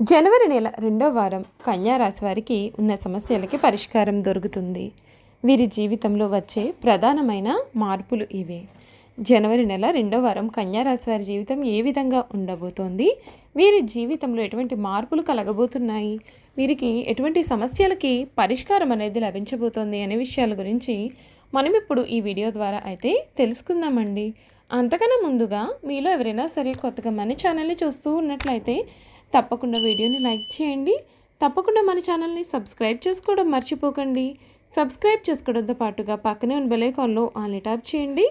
జనవరి నెల రెండో వారం కన్యారాశి వారికి ఉన్న సమస్యలకి పరిష్కారం దొరుకుతుంది. వీరి జీవితంలో వచ్చే ప్రధానమైన మార్పులు ఇవే. జనవరి నెల రెండో వారం కన్యారాశి వారి జీవితం ఏ విధంగా ఉండబోతోంది? వీరి జీవితంలో ఎటువంటి మార్పులు కలగబోతున్నాయి? వీరికి ఎటువంటి సమస్యలకి పరిష్కారం అనేది లభించబోతోంది అనే విషయాల గురించి మనం ఇప్పుడు ఈ వీడియో ద్వారా అయితే తెలుసుకుందామండి. అంతకన్నా ముందుగా మీలో ఎవరైనా సరే కొత్తగా మన ఛానల్ని చూస్తూ ఉన్నట్లయితే తప్పకుండా వీడియోని లైక్ చేయండి. తప్పకుండా మన ఛానల్ని సబ్స్క్రైబ్ చేసుకోవడం మర్చిపోకండి. సబ్స్క్రైబ్ చేసుకోవడంతో పాటుగా పక్కనే ఉన్న బెలైకాన్లో ఆన్లీ ట్యాప్ చేయండి.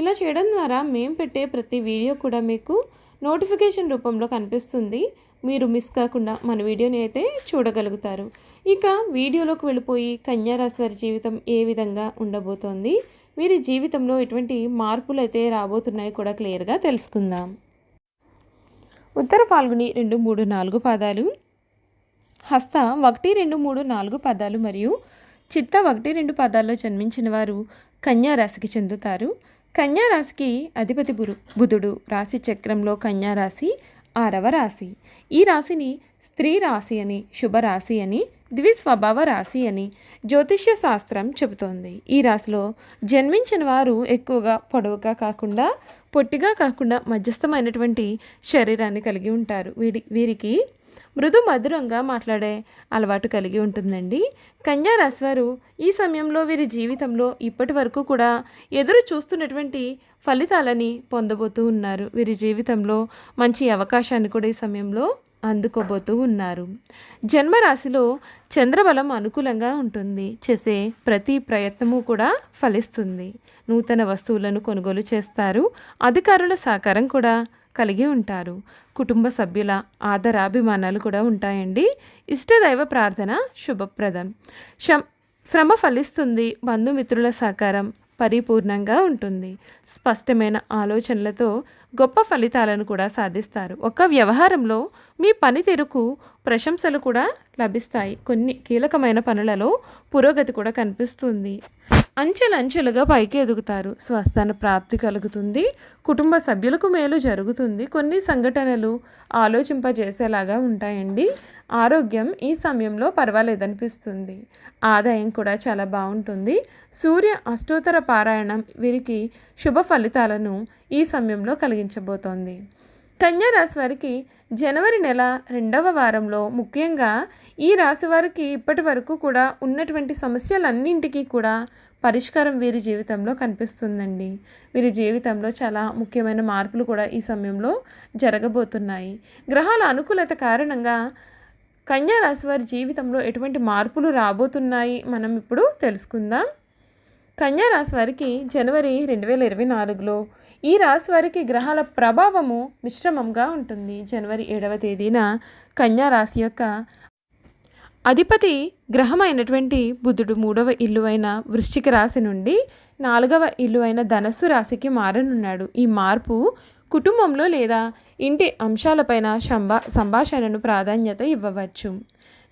ఇలా చేయడం ద్వారా మేము పెట్టే ప్రతి వీడియో కూడా మీకు నోటిఫికేషన్ రూపంలో కనిపిస్తుంది. మీరు మిస్ కాకుండా మన వీడియోని అయితే చూడగలుగుతారు. ఇక వీడియోలోకి వెళ్ళిపోయి కన్యారాశి వారి జీవితం ఏ విధంగా ఉండబోతోంది? వీరి జీవితంలో ఎటువంటి మార్పులు అయితే రాబోతున్నాయి కూడా క్లియర్గా తెలుసుకుందాం. ఉత్తర ఫాల్గుని రెండు మూడు నాలుగు పాదాలు హస్త ఒకటి రెండు మూడు నాలుగు పదాలు మరియు చిత్త ఒకటి రెండు పదాల్లో జన్మించిన వారు కన్యారాశికి చెందుతారు. కన్యారాశికి అధిపతి బురు బుధుడు రాశి చక్రంలో కన్యారాశి ఆరవ రాశి. ఈ రాశిని స్త్రీ రాశి అని శుభరాశి అని ద్విస్వభావ రాశి అని జ్యోతిష్య శాస్త్రం చెబుతోంది. ఈ రాశిలో జన్మించిన వారు ఎక్కువగా పొడవుగా కాకుండా పొట్టిగా కాకుండా మధ్యస్థమైనటువంటి శరీరాన్ని కలిగి ఉంటారు. వీడి వీరికి మృదు మధురంగా మాట్లాడే అలవాటు కలిగి ఉంటుందండి. కన్యా రాశి వారు ఈ సమయంలో వీరి జీవితంలో ఇప్పటి వరకు కూడా ఎదురు చూస్తున్నటువంటి ఫలితాలని పొందబోతూ ఉన్నారు. వీరి జీవితంలో మంచి అవకాశాన్ని కూడా ఈ సమయంలో అందుకోబోతూ ఉన్నారు. జన్మరాశిలో చంద్రబలం అనుకూలంగా ఉంటుంది. చేసే ప్రతి ప్రయత్నము కూడా ఫలిస్తుంది. నూతన వస్తువులను కొనుగోలు చేస్తారు. అధికారుల సహకారం కూడా కలిగి ఉంటారు. కుటుంబ సభ్యుల ఆదరాభిమానాలు కూడా ఉంటాయండి. ఇష్టదైవ ప్రార్థన శుభప్రదం. శ్రమ ఫలిస్తుంది. బంధుమిత్రుల సహకారం పరిపూర్ణంగా ఉంటుంది. స్పష్టమైన ఆలోచనలతో గొప్ప ఫలితాలను కూడా సాధిస్తారు. ఒక వ్యవహారంలో మీ పనితీరుకు ప్రశంసలు కూడా లభిస్తాయి. కొన్ని కీలకమైన పనులలో పురోగతి కూడా కనిపిస్తుంది. అంచెలంచెలుగా పైకి ఎదుగుతారు. స్వస్థాన ప్రాప్తి కలుగుతుంది. కుటుంబ సభ్యులకు మేలు జరుగుతుంది. కొన్ని సంఘటనలు ఆలోచింపజేసేలాగా ఉంటాయండి. ఆరోగ్యం ఈ సమయంలో పర్వాలేదనిపిస్తుంది. ఆదాయం కూడా చాలా బాగుంటుంది. సూర్య అష్టోత్తర పారాయణం వీరికి శుభ ఫలితాలను ఈ సమయంలో కలిగించబోతోంది. కన్యా రాశి వారికి జనవరి నెల రెండవ వారంలో ముఖ్యంగా ఈ రాశి వారికి ఇప్పటి వరకు కూడా ఉన్నటువంటి సమస్యలన్నింటికీ కూడా పరిష్కారం వీరి జీవితంలో కనిపిస్తుందండి. వీరి జీవితంలో చాలా ముఖ్యమైన మార్పులు కూడా ఈ సమయంలో జరగబోతున్నాయి. గ్రహాల అనుకూలత కారణంగా కన్యా రాశి వారి జీవితంలో ఎటువంటి మార్పులు రాబోతున్నాయి? మనం ఇప్పుడు తెలుసుకుందాం. కన్యా రాశి వారికి జనవరి రెండు వేల ఇరవై నాలుగులో ఈ రాశి వారికి గ్రహాల ప్రభావము మిశ్రమంగా ఉంటుంది. జనవరి ఏడవ తేదీన కన్యా రాశి యొక్క అధిపతి గ్రహమైనటువంటి బుధుడు మూడవ ఇల్లు అయిన వృశ్చిక రాశి నుండి నాలుగవ ఇల్లు అయిన ధనస్సు రాశికి మారనున్నాడు. ఈ మార్పు కుటుంబంలో లేదా ఇంటి అంశాలపైన సంభా సంభాషణను ప్రాధాన్యత ఇవ్వవచ్చు.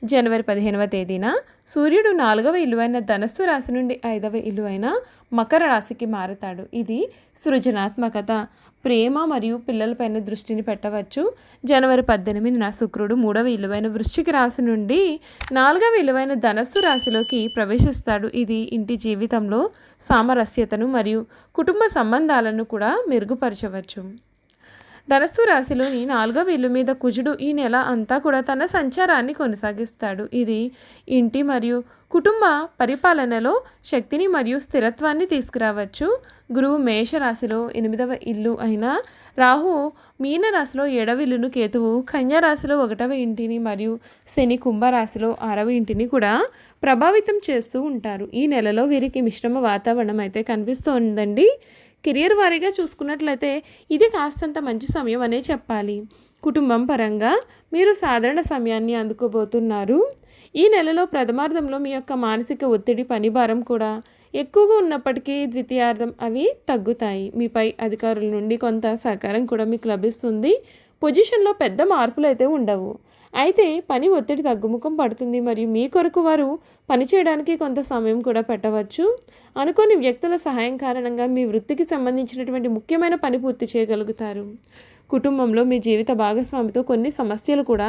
జనవరి పదిహేనవ తేదీన సూర్యుడు నాలుగవ ఇలువైన ధనస్సు రాశి నుండి ఐదవ ఇల్లు మకర రాశికి మారుతాడు. ఇది సృజనాత్మకత. ప్రేమ మరియు పిల్లలపైన దృష్టిని పెట్టవచ్చు. జనవరి పద్దెనిమిదిన శుక్రుడు మూడవ ఇలువైన వృశ్చిక రాశి నుండి నాలుగవ ఇలువైన ధనస్సు రాశిలోకి ప్రవేశిస్తాడు. ఇది ఇంటి జీవితంలో సామరస్యతను మరియు కుటుంబ సంబంధాలను కూడా మెరుగుపరచవచ్చు. ధనస్సు రాశిలోని నాలుగవ ఇల్లు మీద కుజుడు ఈ నెల అంతా కూడా తన సంచారాన్ని కొనసాగిస్తాడు. ఇది ఇంటి మరియు కుటుంబ పరిపాలనలో శక్తిని మరియు స్థిరత్వాన్ని తీసుకురావచ్చు. గురువు మేషరాశిలో ఎనిమిదవ ఇల్లు అయిన రాహు మీన రాశిలో ఏడవ ఇల్లును కేతువు కన్యారాశిలో ఒకటవ ఇంటిని మరియు శని కుంభరాశిలో ఆరవ ఇంటిని కూడా ప్రభావితం చేస్తూ ఉంటారు. ఈ నెలలో వీరికి మిశ్రమ వాతావరణం అయితే కనిపిస్తోందండి. కెరియర్ వారీగా చూసుకున్నట్లయితే ఇది కాస్తంత మంచి సమయం అనే చెప్పాలి. కుటుంబం పరంగా మీరు సాధారణ సమయాన్ని అందుకోబోతున్నారు. ఈ నెలలో ప్రథమార్థంలో మీ యొక్క మానసిక ఒత్తిడి పనిభారం కూడా ఎక్కువగా ఉన్నప్పటికీ ద్వితీయార్థం అవి తగ్గుతాయి. మీపై అధికారుల నుండి కొంత సహకారం కూడా మీకు లభిస్తుంది. పొజిషన్లో పెద్ద మార్పులు అయితే ఉండవు. అయితే పని ఒత్తిడి తగ్గుముఖం పడుతుంది. మరియు మీ కొరకు వారు పనిచేయడానికి కొంత సమయం కూడా పెట్టవచ్చు. అనుకోని వ్యక్తుల సహాయం కారణంగా మీ వృత్తికి సంబంధించినటువంటి ముఖ్యమైన పని పూర్తి చేయగలుగుతారు. కుటుంబంలో మీ జీవిత భాగస్వామితో కొన్ని సమస్యలు కూడా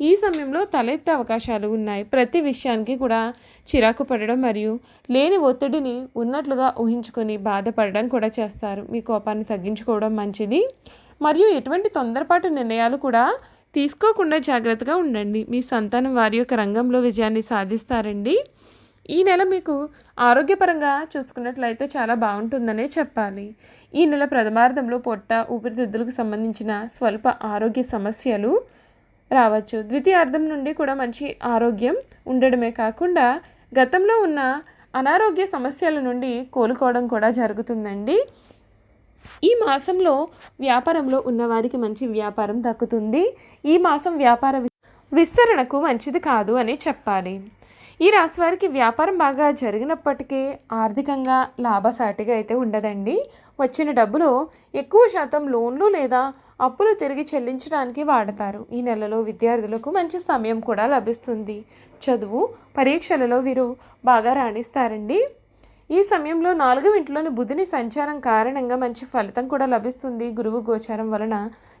ఈ సమయంలో తలెత్తే అవకాశాలు ఉన్నాయి. ప్రతి విషయానికి కూడా చిరాకు పడడం మరియు లేని ఒత్తిడిని ఉన్నట్లుగా ఊహించుకొని బాధపడడం కూడా చేస్తారు. మీ కోపాన్ని తగ్గించుకోవడం మంచిది. మరియు ఎటువంటి తొందరపాటు నిర్ణయాలు కూడా తీసుకోకుండా జాగ్రత్తగా ఉండండి. మీ సంతానం వారి యొక్క రంగంలో విజయాన్ని సాధిస్తారండి. ఈ నెల మీకు ఆరోగ్యపరంగా చూసుకున్నట్లయితే చాలా బాగుంటుందనే చెప్పాలి. ఈ నెల ప్రథమార్థంలో పొట్ట ఊపిరితిత్తులకు సంబంధించిన స్వల్ప ఆరోగ్య సమస్యలు రావచ్చు. ద్వితీయార్థం నుండి కూడా మంచి ఆరోగ్యం ఉండడమే కాకుండా గతంలో ఉన్న అనారోగ్య సమస్యల నుండి కోలుకోవడం కూడా జరుగుతుందండి. ఈ మాసంలో వ్యాపారంలో ఉన్నవారికి మంచి వ్యాపారం దక్కుతుంది. ఈ మాసం వ్యాపార విస్తరణకు మంచిది కాదు అని చెప్పాలి. ఈ రాశి వారికి వ్యాపారం బాగా జరిగినప్పటికీ ఆర్థికంగా లాభసాటిగా అయితే ఉండదండి. వచ్చిన డబ్బులో ఎక్కువ శాతం లోన్లు లేదా అప్పులు తిరిగి చెల్లించడానికి వాడతారు. ఈ నెలలో విద్యార్థులకు మంచి సమయం కూడా లభిస్తుంది. చదువు పరీక్షలలో వీరు బాగా రాణిస్తారండి. ఈ సమయంలో నాలుగవ ఇంట్లోని బుధుని సంచారం కారణంగా మంచి ఫలితం కూడా లభిస్తుంది. గురువు గోచారం వలన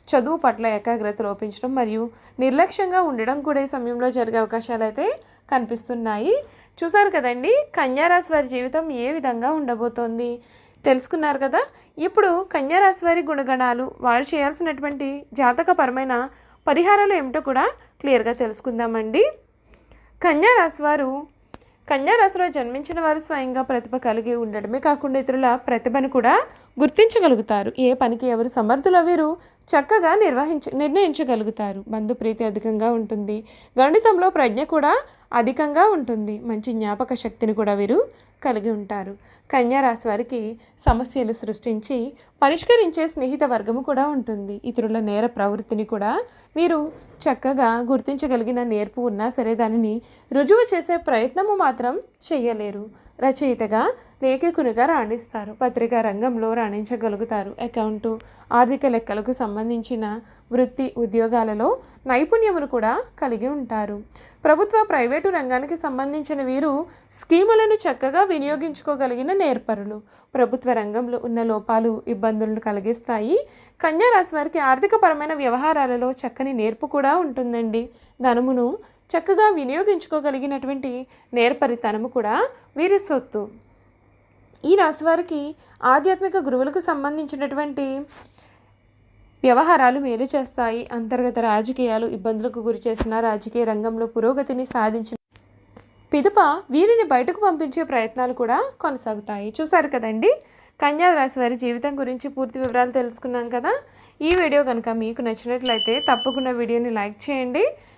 చదువు పట్ల ఏకాగ్రత లోపించడం మరియు నిర్లక్ష్యంగా ఉండడం కూడా ఈ సమయంలో జరిగే అవకాశాలు అయితే కనిపిస్తున్నాయి. చూసారు కదండి కన్యారాశి వారి జీవితం ఏ విధంగా ఉండబోతోంది? తెలుసుకున్నారు కదా? ఇప్పుడు కన్యారాశి వారి గుణగణాలు వారు చేయాల్సినటువంటి జాతకపరమైన పరిహారాలు ఏమిటో కూడా క్లియర్గా తెలుసుకుందామండి. కన్యారాశి వారు కన్యా రాశిలో జన్మించిన వారు స్వయంగా ప్రతిభ కలిగి ఉండడమే కాకుండా ఇతరుల ప్రతిభను కూడా గుర్తించగలుగుతారు. ఏ పనికి ఎవరు సమర్థుల వీరు చక్కగా నిర్వహించ నిర్ణయించగలుగుతారు. బంధుప్రీతి అధికంగా ఉంటుంది. గణితంలో ప్రజ్ఞ కూడా అధికంగా ఉంటుంది. మంచి జ్ఞాపక శక్తిని కూడా వీరు కలిగి ఉంటారు. కన్యా రాశి వారికి సమస్యలు సృష్టించి పరిష్కరించే స్నేహిత వర్గము కూడా ఉంటుంది. ఇతరుల నేర ప్రవృత్తిని కూడా వీరు చక్కగా గుర్తించగలిగిన నేర్పు ఉన్నా సరే దానిని రుజువు చేసే ప్రయత్నము మాత్రం చేయలేరు. రచయితగా లేఖకునిగా రాణిస్తారు. పత్రికా రంగంలో రాణించగలుగుతారు. అకౌంటు ఆర్థిక లెక్కలకు సంబంధించిన వృత్తి ఉద్యోగాలలో నైపుణ్యమును కూడా కలిగి ఉంటారు. ప్రభుత్వ ప్రైవేటు రంగానికి సంబంధించిన వీరు స్కీములను చక్కగా వినియోగించుకోగలిగిన నేర్పరులు. ప్రభుత్వ రంగంలో ఉన్న లోపాలు ఇబ్బందులను కలిగిస్తాయి. కన్యా రాశి వారికి ఆర్థికపరమైన వ్యవహారాలలో చక్కని నేర్పు కూడా ఉంటుందండి. ధనమును చక్కగా వినియోగించుకోగలిగినటువంటి నేర్పరితనము కూడా వీరి సొత్తు. ఈ రాశి వారికి ఆధ్యాత్మిక గురువులకు సంబంధించినటువంటి వ్యవహారాలు మేలు చేస్తాయి. అంతర్గత రాజకీయాలు ఇబ్బందులకు గురి చేసిన రాజకీయ రంగంలో పురోగతిని సాధించిన పిదప వీరిని బయటకు పంపించే ప్రయత్నాలు కూడా కొనసాగుతాయి. చూసారు కదండి? కన్యా రాశి వారి జీవితం గురించి పూర్తి వివరాలు తెలుసుకున్నాం కదా? ఈ వీడియో కనుక మీకు నచ్చినట్లయితే తప్పకుండా వీడియోని లైక్ చేయండి.